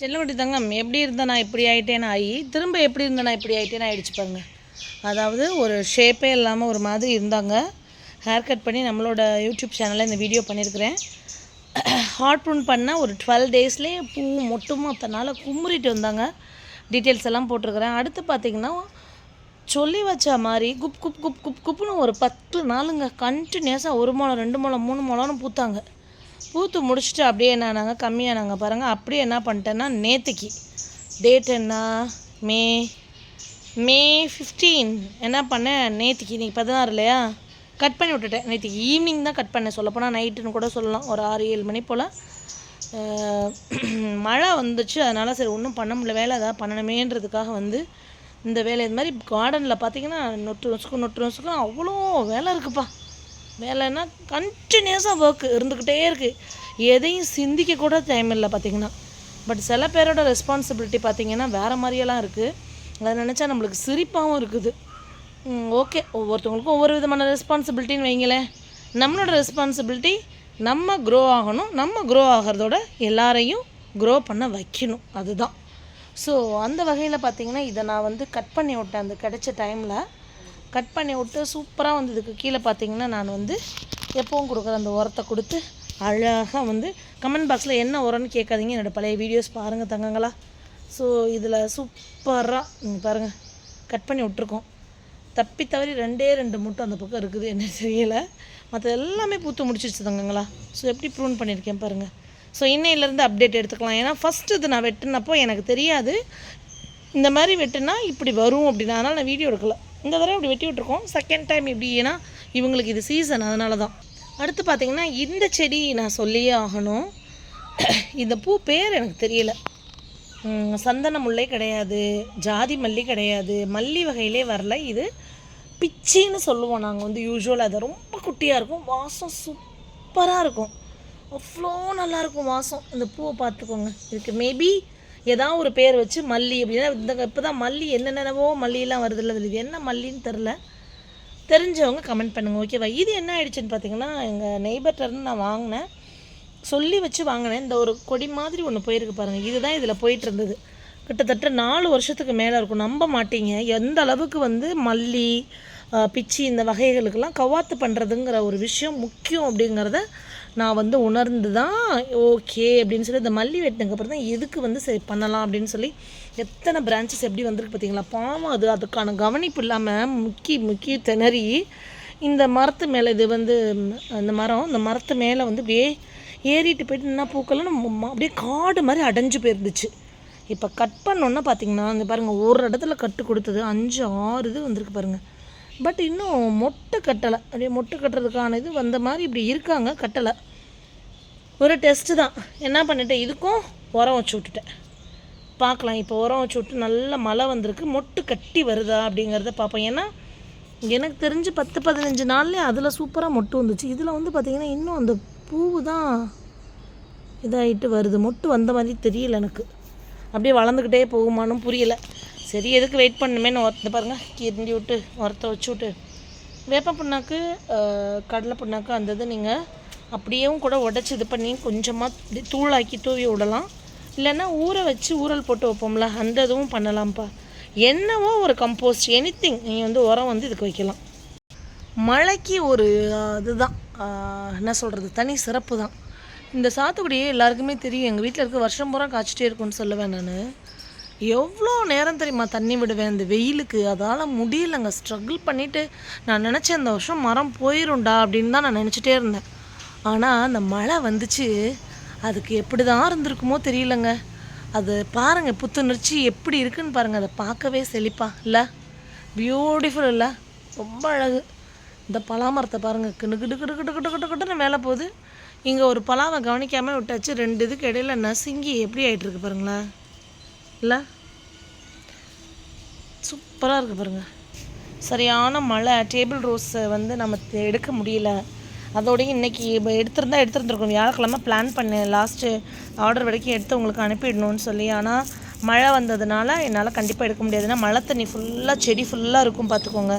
செல்லக்குட்டி தங்கம் எப்படி இருந்தேன் நான் இப்படி ஆயிட்டேன்னு ஆகி திரும்ப எப்படி இருந்தேன் நான் இப்படி ஆகிட்டேன்னு ஆகிடுச்சு பாருங்க. அதாவது ஒரு ஷேப்பே இல்லாமல் ஒரு மாதிரி இருந்தாங்க. ஹேர் கட் பண்ணி நம்மளோட யூடியூப் சேனலில் இந்த வீடியோ பண்ணியிருக்கிறேன் ஹார்ட் ப்ரூன் பண்ணால் ஒரு டுவெல் டேஸ்லேயே பூ மொட்டுமா அத்தனால குமுறிட்டு வந்தாங்க. டீட்டெயில்ஸ் எல்லாம் போட்டிருக்கிறேன். அடுத்து பார்த்தீங்கன்னா சொல்லி வச்ச மாதிரி குப் குப் குப் குப் குப்புன்னு ஒரு பத்து நாளுங்க கண்டினியூஸாக ஒரு முளம் ரெண்டு முளம் மூணு முளம்னு பூத்தாங்க. பூத்து முடிச்சுட்டு அப்படியே என்னானாங்க? கம்மியானாங்க. பாருங்கள் அப்படியே என்ன பண்ணிட்டேன்னா நேற்றுக்கு டேட் என்ன? மே மே ஃபிஃப்டீன் என்ன பண்ணேன்? நேற்றுக்கு இன்றைக்கி பதினாறு இல்லையா? கட் பண்ணி விட்டுட்டேன். நேற்றுக்கு ஈவினிங் தான் கட் பண்ணேன். சொல்லப்போனால் நைட்டுன்னு கூட சொல்லலாம். ஒரு ஆறு ஏழு மணி போல். மழை வந்துச்சு. அதனால் சரி ஒன்றும் பண்ண முடியல. வேலை ஏதாவது பண்ணணுமேன்றதுக்காக வந்து இந்த வேலை. இது மாதிரி கார்டனில் பார்த்தீங்கன்னா நொட்டு நொசுக்கும் நொட்டு நொசுக்கும் அவ்வளோ வேலை இருக்குப்பா. வேலைன்னா கண்டினியூஸாக ஒர்க்கு இருந்துக்கிட்டே இருக்குது எதையும் சிந்திக்க கூட டைம் இல்லை பார்த்திங்கன்னா பட் சில பேரோட ரெஸ்பான்சிபிலிட்டி பார்த்திங்கன்னா வேறு மாதிரியெல்லாம் இருக்குது அதை நினச்சா நம்மளுக்கு சிரிப்பாகவும் இருக்குது. ஓகே ஒவ்வொருத்தவங்களுக்கும் ஒவ்வொரு விதமான ரெஸ்பான்சிபிலிட்டின்னு வைங்களேன். நம்மளோட ரெஸ்பான்சிபிலிட்டி நம்ம க்ரோ ஆகணும். நம்ம க்ரோ ஆகிறதோட எல்லாரையும் க்ரோ பண்ண வைக்கணும். அதுதான். ஸோ அந்த வகையில் பார்த்திங்கன்னா இதை நான் வந்து கட் பண்ணி விட்டேன். அந்த கிடைச்ச டைமில் கட் பண்ணி விட்டு சூப்பராக வந்ததுக்கு கீழே பார்த்தீங்கன்னா நான் வந்து எப்பவும் கொடுக்குற அந்த உரத்தை கொடுத்து அழகாக வந்து கமெண்ட் பாக்ஸில் என்ன உரம்னு கேட்காதீங்க. என்னோடய பழைய வீடியோஸ் பாருங்கள் தங்கங்களா. ஸோ இதில் சூப்பராக பாருங்கள் கட் பண்ணி விட்ருக்கோம் தப்பி தவறி ரெண்டே ரெண்டு மட்டும் அந்த பக்கம் இருக்குது. என்ன தெரியலை. மற்ற எல்லாமே பூத்து முடிச்சிருச்சு தங்கங்களா. ஸோ எப்படி ப்ரூன் பண்ணியிருக்கேன் பாருங்கள் ஸோ இன்னையிலேருந்து அப்டேட் எடுத்துக்கலாம். ஏன்னா ஃபஸ்ட்டு இது நான் வெட்டினப்போ எனக்கு தெரியாது. இந்த மாதிரி வெட்டுனா இப்படி வரும் அப்படின்னா. அதனால் நான் வீடியோ எடுக்கலை. இந்த தடவை இப்படி வெட்டி விட்ருக்கோம் செகண்ட் டைம் இப்படி ஏன்னா இவங்களுக்கு இது சீசன் அதனால தான் அடுத்து பார்த்தீங்கன்னா இந்த செடி நான் சொல்லியே ஆகணும். இந்த பூ பேர் எனக்கு தெரியல. சந்தன முல்லை கிடையாது ஜாதி மல்லி கிடையாது மல்லி வகையிலே வரல. இது பிச்சின்னு சொல்லுவோம் நாங்கள் வந்து யூஸ்வலாக அது ரொம்ப குட்டியாக இருக்கும். வாசம் சூப்பராக இருக்கும். அவ்வளோ நல்லாயிருக்கும் வாசம். இந்த பூவை பார்த்துக்கோங்க. இதுக்கு மேபி ஏதாவது ஒரு பேர் வச்சு மல்லி அப்படின்னா இந்த இப்போ தான் மல்லி என்னென்னவோ மல்லியெல்லாம் வருது இல்லை இது என்ன மல்லின்னு தெரில தெரிஞ்சவங்க கமெண்ட் பண்ணுங்கள் ஓகேவா இது என்ன ஆயிடுச்சுன்னு பார்த்தீங்கன்னா எங்கள் நெய்பர்ட்டர்னு நான் வாங்கினேன். சொல்லி வச்சு வாங்கினேன். இந்த ஒரு கொடி மாதிரி ஒன்று போயிருக்கு பாருங்கள் இதுதான் இதில் போயிட்டு இருந்தது கிட்டத்தட்ட நாலு வருஷத்துக்கு மேலே இருக்கும். நம்ப மாட்டீங்க. எந்த அளவுக்கு வந்து மல்லி பிச்சி இந்த வகைகளுக்கெல்லாம் கவாத்து பண்ணுறதுங்கிற ஒரு விஷயம் முக்கியம் அப்படிங்கிறத நான் வந்து உணர்ந்து தான் ஓகே அப்படின்னு சொல்லி இந்த மல்லி வெட்டினதுக்கு அப்புறம் தான் எதுக்கு வந்து சரி பண்ணலாம் அப்படின்னு சொல்லி எத்தனை பிரான்ச்சஸ் எப்படி வந்திருக்கு பார்த்தீங்களா? பாவம் அது அதுக்கான கவனிப்பு இல்லாமல் முக்கி முக்கி திணறி இந்த மரத்து மேலே இது வந்து அந்த இந்த மரம் இந்த மரத்து மேலே வந்து அப்படியே ஏறிட்டு போயிட்டு என்ன பூக்கெல்லாம் நம்ம அப்படியே காடு மாதிரி அடைஞ்சு போயிருந்துச்சு. இப்போ கட் பண்ணோன்னா பார்த்தீங்கன்னா இந்த பாருங்கள் ஒரு இடத்துல கட்டு கொடுத்தது அஞ்சு ஆறு இது வந்திருக்கு பாருங்கள் பட் இன்னும் மொட்டை கட்டலை. அப்படியே மொட்டை கட்டுறதுக்கான இது வந்த மாதிரி இப்படி இருக்காங்க கட்டலை. ஒரு டெஸ்ட்டு தான். என்ன பண்ணிட்டேன்? இதுக்கும் உரம் வச்சு விட்டுட்டேன். பார்க்கலாம். இப்போ உரம் வச்சு விட்டு நல்ல மழை வந்திருக்கு. மொட்டு கட்டி வருதா அப்படிங்கிறத பார்ப்போம். ஏன்னா எனக்கு தெரிஞ்சு பத்து பதினஞ்சு நாள்லேயே அதில் சூப்பராக மொட்டு வந்துச்சு. இதில் வந்து பார்த்திங்கன்னா இன்னும் அந்த பூவு தான் இதாகிட்டு வருது. மொட்டு வந்த மாதிரி தெரியல எனக்கு. அப்படியே வளர்ந்துக்கிட்டே போகுமானும் புரியலை. சரி எதுக்கு வெயிட் பண்ணுமேனு ஒருத்த பாருங்கள் கிண்டி விட்டு உரத்தை வச்சு விட்டு. வேப்ப புண்ணாக்கு கடலை புண்ணாக்கு அந்த இது நீங்கள் அப்படியேவும் கூட உடச்சி இது பண்ணி கொஞ்சமாக தூளாக்கி தூவி விடலாம். இல்லைன்னா ஊற வச்சு ஊறல் போட்டு வைப்போம்ல அந்த இதுவும் பண்ணலாம்ப்பா. என்னவோ ஒரு கம்போஸ்ட் எனி திங் நீங்கள் வந்து உரம் வந்து இதுக்கு வைக்கலாம். மழைக்கு ஒரு இதுதான். என்ன சொல்கிறது தனி சிறப்பு தான் இந்த சாத்துக்குடியே எல்லாருக்குமே தெரியும். எங்கள் வீட்டில் இருக்க வருஷம் பூரா காய்ச்சிட்டே இருக்கும்னு சொல்லுவேன் நான். எவ்வளோ நேரம் தெரியுமா தண்ணி விடுவேன்? இந்த வெயிலுக்கு. அதால் முடியலங்க. ஸ்ட்ரகிள் பண்ணிவிட்டு நான் நினச்சேன் இந்த வருஷம் மரம் போயிடும்டா அப்படின்னு தான் நான் நினச்சிட்டே இருந்தேன். ஆனால் அந்த மழை வந்துச்சு. அதுக்கு எப்படி தான் இருந்திருக்குமோ தெரியலங்க. அது பாருங்கள் புத்துணர்ச்சி எப்படி இருக்குன்னு பாருங்கள் அதை பார்க்கவே செழிப்பா. இல்லை? பியூட்டிஃபுல் இல்லை? ரொம்ப அழகு. இந்த பலாமரத்தை பாருங்கள் கிடு கிட்டு கிட்டு கிட்டு கிட்டு கிட்டு மேலே போகுது. இங்கே ஒரு பலாவை கவனிக்காமல் விட்டாச்சு. ரெண்டு இதுக்கு இடையில நசுங்கி எப்படி ஆகிட்டுருக்கு பாருங்களேன். இல்லை? சூப்பராக இருக்குது பாருங்கள் சரியான மழை டேபிள் ரோஸை வந்து நம்ம எடுக்க முடியல. அதோடய இன்னைக்கு இப்போ எடுத்திருந்தா எடுத்துருந்துருக்கோம் வியாழக்கிழமை பிளான் பண்ணேன். லாஸ்ட்டு ஆர்டர் வரைக்கும் எடுத்து உங்களுக்கு அனுப்பிடணும்னு சொல்லி. ஆனால் மழை வந்ததுனால என்னால் கண்டிப்பாக எடுக்க முடியாதுன்னா மழை தண்ணி ஃபுல்லாக செடி ஃபுல்லாக இருக்கும் பார்த்துக்கோங்க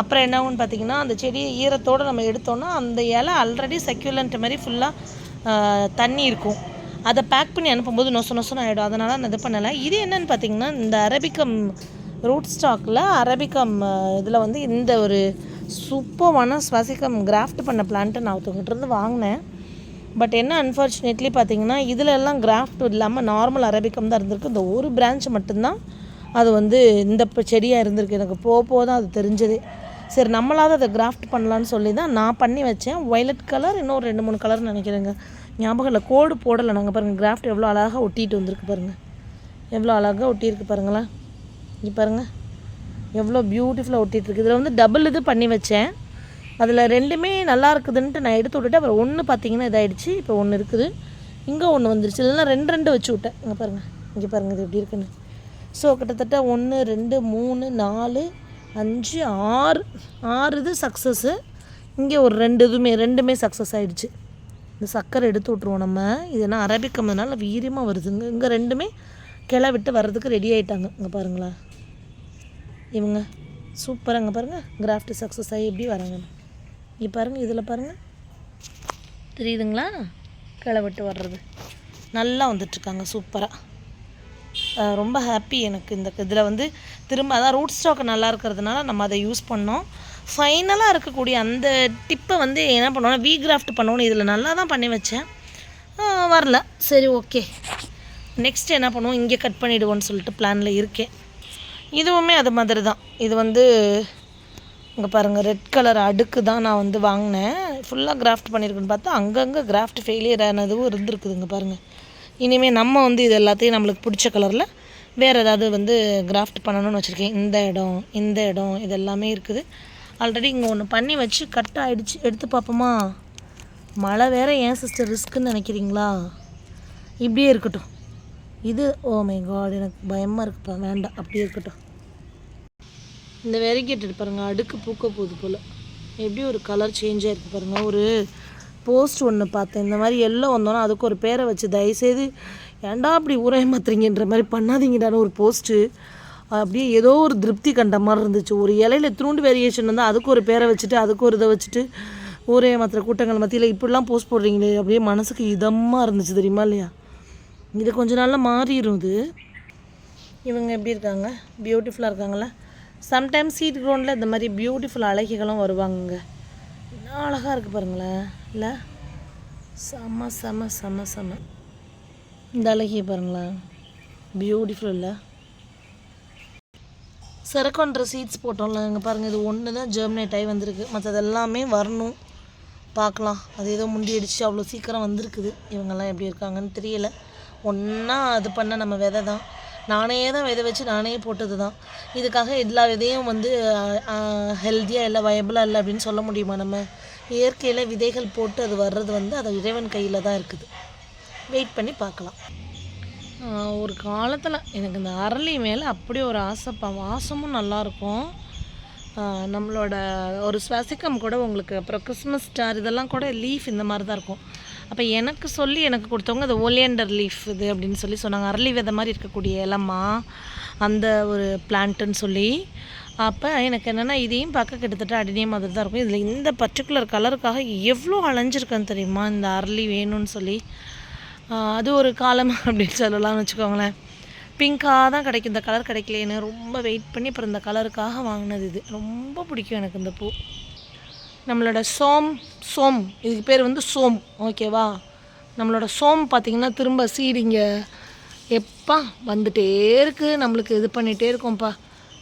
அப்புறம் என்ன ஆகும்னு பார்த்தீங்கன்னா அந்த செடியை ஈரத்தோடு நம்ம எடுத்தோன்னா அந்த இலை ஆல்ரெடி செக்யூலண்ட் மாதிரி ஃபுல்லாக தண்ணி இருக்கும். அதை பேக் பண்ணி அனுப்பும்போது நொச நொசன்னு ஆகிடும் அதனால் நான் இது பண்ணலை. இது என்னன்னு பார்த்தீங்கன்னா இந்த அரபிக்கம் ரூட் ஸ்டாக்கில் அரபிக்கம் இதில் வந்து இந்த ஒரு சூப்பர்வான சுவாசிக்கம் கிராஃப்ட் பண்ண பிளான்ட்டை நான் ஒருத்தவங்கிட்டருந்து வாங்கினேன். பட் என்ன அன்ஃபார்ச்சுனேட்லி பார்த்தீங்கன்னா இதில் எல்லாம் கிராஃப்ட் இல்லாமல் நார்மல் அரபிக்கம் தான் இருந்திருக்கு. இந்த ஒரு பிரான்ச் மட்டும்தான் அது வந்து இந்த செடியாக இருந்திருக்கு. எனக்கு போக போக தான் அது தெரிஞ்சது. சரி நம்மளாவது அதை கிராஃப்ட் பண்ணலான்னு சொல்லி தான் நான் பண்ணி வச்சேன். ஒய்லட் கலர் இன்னொரு ரெண்டு மூணு கலர் நினைக்கிறேங்க. ஞாபகம் இல்லை கோடு போடலை. நாங்கள் பாருங்கள் கிராஃப்ட் எவ்வளோ அழகாக ஒட்டிட்டு வந்திருக்கு பாருங்கள் எவ்வளோ அழகாக ஒட்டியிருக்கு பாருங்களேன் இங்கே பாருங்கள் எவ்வளோ பியூட்டிஃபுல்லாக ஒட்டிகிட்டு இருக்குது இதில் வந்து டபுள் இது பண்ணி வச்சேன். அதில் ரெண்டுமே நல்லா இருக்குதுன்ட்டு நான் எடுத்து விட்டுட்டு அப்புறம் ஒன்று பார்த்தீங்கன்னா இதாகிடுச்சு இப்போ ஒன்று இருக்குது. இங்கே ஒன்று வந்துருச்சு. இல்லைன்னா ரெண்டு ரெண்டு வச்சு விட்டேன். இங்கே பாருங்கள் இங்கே பாருங்கள் இது எப்படி இருக்குன்னு. ஸோ கிட்டத்தட்ட ஒன்று ரெண்டு மூணு நாலு அஞ்சு ஆறு ஆறு இது சக்ஸஸ்ஸு இங்கே ஒரு ரெண்டு இதுவுமே ரெண்டுமே சக்ஸஸ் ஆகிடுச்சு இந்த சர்க்கரை எடுத்து விட்ருவோம் நம்ம. இது அரபிக்கம்னால வீரியமாக வருதுங்க. இங்கே ரெண்டுமே கிளை விட்டு வர்றதுக்கு ரெடி ஆகிட்டாங்க இங்கே பாருங்களேன் இவங்க சூப்பராக இங்கே பாருங்கள் கிராஃப்ட் சக்ஸஸ் ஆகி எப்படி வராங்க. இங்கே பாருங்கள் இதில் பாருங்கள் தெரியுதுங்களா? கிளை விட்டு வர்றது. நல்லா வந்துட்டுருக்காங்க சூப்பராக ரொம்ப ஹாப்பி எனக்கு இந்த இதில் வந்து. திரும்ப அதான் ரூட் ஸ்டாக் நல்லா இருக்கிறதுனால நம்ம அதை யூஸ் பண்ணோம். ஃபைனலாக இருக்கக்கூடிய அந்த டிப்பை வந்து என்ன பண்ணுவோம்னா வி கிராஃப்ட் பண்ணோன்னு இதில் நல்லா தான் பண்ணி வச்சேன். வரல. சரி ஓகே நெக்ஸ்ட் என்ன பண்ணுவோம்? இங்கே கட் பண்ணிவிடுவோன்னு சொல்லிட்டு பிளானில் இருக்கேன். இதுவுமே அது மாதிரி தான். இது வந்து இங்கே பாருங்கள் ரெட் கலர் அடுக்கு தான் நான் வந்து வாங்கினேன். ஃபுல்லாக கிராஃப்ட் பண்ணியிருக்குன்னு பார்த்தா அங்கங்கே கிராஃப்ட் ஃபெயிலியர் ஆனதும் இருந்திருக்குதுங்க பாருங்கள் இனிமேல் நம்ம வந்து இது எல்லாத்தையும் நம்மளுக்கு பிடிச்ச கலரில் வேறு ஏதாவது வந்து கிராஃப்ட் பண்ணணும்னு வச்சுருக்கேன். இந்த இடம் இந்த இடம் இது எல்லாமே இருக்குது. ஆல்ரெடி இங்கே ஒன்று பண்ணி வச்சு கட் ஆகிடுச்சு எடுத்து பார்ப்போமா மழை வேற ஏன் சிஸ்டர் ரிஸ்க்குன்னு நினைக்கிறீங்களா? இப்படியே இருக்கட்டும். இது ஓ மை காட் எனக்கு பயமாக இருக்குப்பா. வேண்டாம் அப்படியே இருக்கட்டும். இந்த வெரிகேட்டட் பாருங்கள் அடுக்கு பூக்க போகுது போல். எப்படி ஒரு கலர் சேஞ்ச் ஆகிருக்கு பாருங்கள் ஒரு போஸ்ட் ஒன்று பார்த்தேன். இந்த மாதிரி எல்லோ வந்தோன்னா அதுக்கு ஒரு பேரை வச்சு தயவுசெய்து ஏன்டா அப்படி ஊரே மாத்துறீங்கன்ற மாதிரி பண்ணாதீங்கடான்னு ஒரு போஸ்ட்டு அப்படியே ஏதோ ஒரு திருப்தி கண்ட மாதிரி இருந்துச்சு. ஒரு இலையில திருண்டு வேரியேஷன் வந்து அதுக்கு ஒரு பேரை வச்சுட்டு அதுக்கு ஒரு இதை வச்சுட்டு ஊரே மற்ற கூட்டங்கள் மத்தியில் இப்படிலாம் போஸ்ட் போடுறீங்களே அப்படியே மனசுக்கு இதமாக இருந்துச்சு தெரியுமா இல்லையா? இது கொஞ்ச நாளில் மாறிடும் இது. இவங்க எப்படி இருக்காங்க? பியூட்டிஃபுல்லாக இருக்காங்களா? சம்டைம்ஸ் சீட் க்ரௌண்டில் இந்த மாதிரி பியூட்டிஃபுல் அழகிகளும் வருவாங்க என்ன அழகாக இருக்குது பாருங்களேன். இல்லை? செம செம செம செம. இந்த அழகிய பாருங்களேன். பியூட்டிஃபுல் இல்லை? சிறக்கொன்ற சீட்ஸ் போட்டோம்ல இங்கே பாருங்கள் இது ஒன்று தான் ஜெர்மினேட் ஆகி வந்திருக்கு. மற்றது எல்லாமே வரணும். பார்க்கலாம். அது ஏதோ முண்டி அடிச்சு அவ்வளோ சீக்கிரம் வந்திருக்குது. இவங்கெல்லாம் எப்படி இருக்காங்கன்னு தெரியல. ஒன்றா அது பண்ண நம்ம விதை தான். நானே தான் விதை வச்சு நானே போட்டது தான். இதுக்காக எல்லா விதையும் வந்து ஹெல்த்தியாக இல்லை வயபிளாக இல்லை அப்படின்னு சொல்ல முடியுமா நம்ம? இயற்கையில் விதைகள் போட்டு அது வர்றது வந்து அது இறைவன் கையில் தான் இருக்குது. வெயிட் பண்ணி பார்க்கலாம். ஒரு காலத்தில் எனக்கு இந்த அரளி மேலே அப்படியே ஒரு ஆசைப்பா வாசமும் நல்லாயிருக்கும் நம்மளோட ஒரு ஸ்வசிக்கம் கூட உங்களுக்கு அப்புறம் கிறிஸ்மஸ் ஸ்டார் இதெல்லாம் கூட லீஃப் இந்த மாதிரி தான் இருக்கும். அப்போ எனக்கு சொல்லி எனக்கு கொடுத்தவங்க அது ஓலியண்டர் லீஃப் இது அப்படின்னு சொல்லி சொன்னாங்க. அரளி விதை மாதிரி இருக்கக்கூடிய இலமா அந்த ஒரு பிளான்ட்டுன்னு சொல்லி. அப்போ எனக்கு என்னென்னா இதையும் பார்க்க கிட்டத்தட்ட அடினே மாதிரி தான் இருக்கும். இதில் இந்த பர்டிகுலர் கலருக்காக எவ்வளோ அலைஞ்சிருக்கேன் தெரியுமா? இந்த அரளி வேணும்னு சொல்லி. அது ஒரு காலம் அப்படின்னு சொல்லலாம்னு வச்சுக்கோங்களேன். பிங்காக தான் கிடைக்கும். இந்த கலர் கிடைக்கலேன்னு ரொம்ப வெயிட் பண்ணி அப்புறம் இந்த கலருக்காக வாங்கினது இது. ரொம்ப பிடிக்கும் எனக்கு இந்த பூ. நம்மளோட சோம் சோம். இதுக்கு பேர் வந்து சோம். ஓகேவா நம்மளோட சோம் பார்த்திங்கன்னா திரும்ப சீடிங்க எப்பா வந்துகிட்டே இருக்குது நம்மளுக்கு இது பண்ணிகிட்டே இருக்கோம்ப்பா.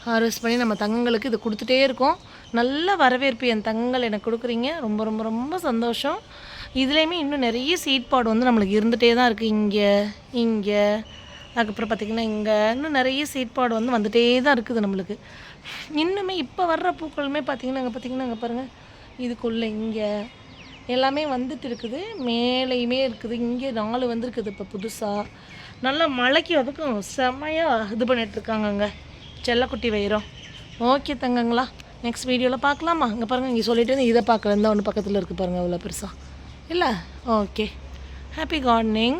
ஹார்வெஸ்ட் பண்ணி நம்ம தங்கங்களுக்கு இது கொடுத்துட்டே இருக்கோம். நல்ல வரவேற்பு என் தங்கங்கள் எனக்கு கொடுக்குறீங்க. ரொம்ப ரொம்ப ரொம்ப சந்தோஷம். இதுலேயுமே இன்னும் நிறைய சீட் பாடு வந்து நம்மளுக்கு இருந்துகிட்டே தான் இருக்குது இங்கே இங்கே அதுக்கப்புறம் பார்த்திங்கன்னா இங்கே. இன்னும் நிறைய சீட்பாடு வந்து வந்துகிட்டே தான் இருக்குது நம்மளுக்கு. இன்னுமே இப்போ வர்ற பூக்களுமே பார்த்திங்கன்னா அங்கே பார்த்திங்கன்னா அங்கே பாருங்கள் இதுக்குள்ளே இங்கே எல்லாமே வந்துட்டு இருக்குது. மேலேயுமே இருக்குது. இங்கே நாலு வந்திருக்குது இப்போ புதுசாக நல்லா மழைக்கு அதுக்கும் செம்மையாக இது பண்ணிகிட்ருக்காங்க அங்கே செல்லக்குட்டி வைரம். ஓகே தங்கங்களா நெக்ஸ்ட் வீடியோவில் பார்க்கலாமா இங்கே பாருங்கள் இங்கே சொல்லிட்டு இதை பார்க்கல இந்த ஒன்று பக்கத்தில் இருக்குது பாருங்கள் அவ்வளோ பெருசாக இல்லை ஓகே ஹாப்பி கார்டனிங்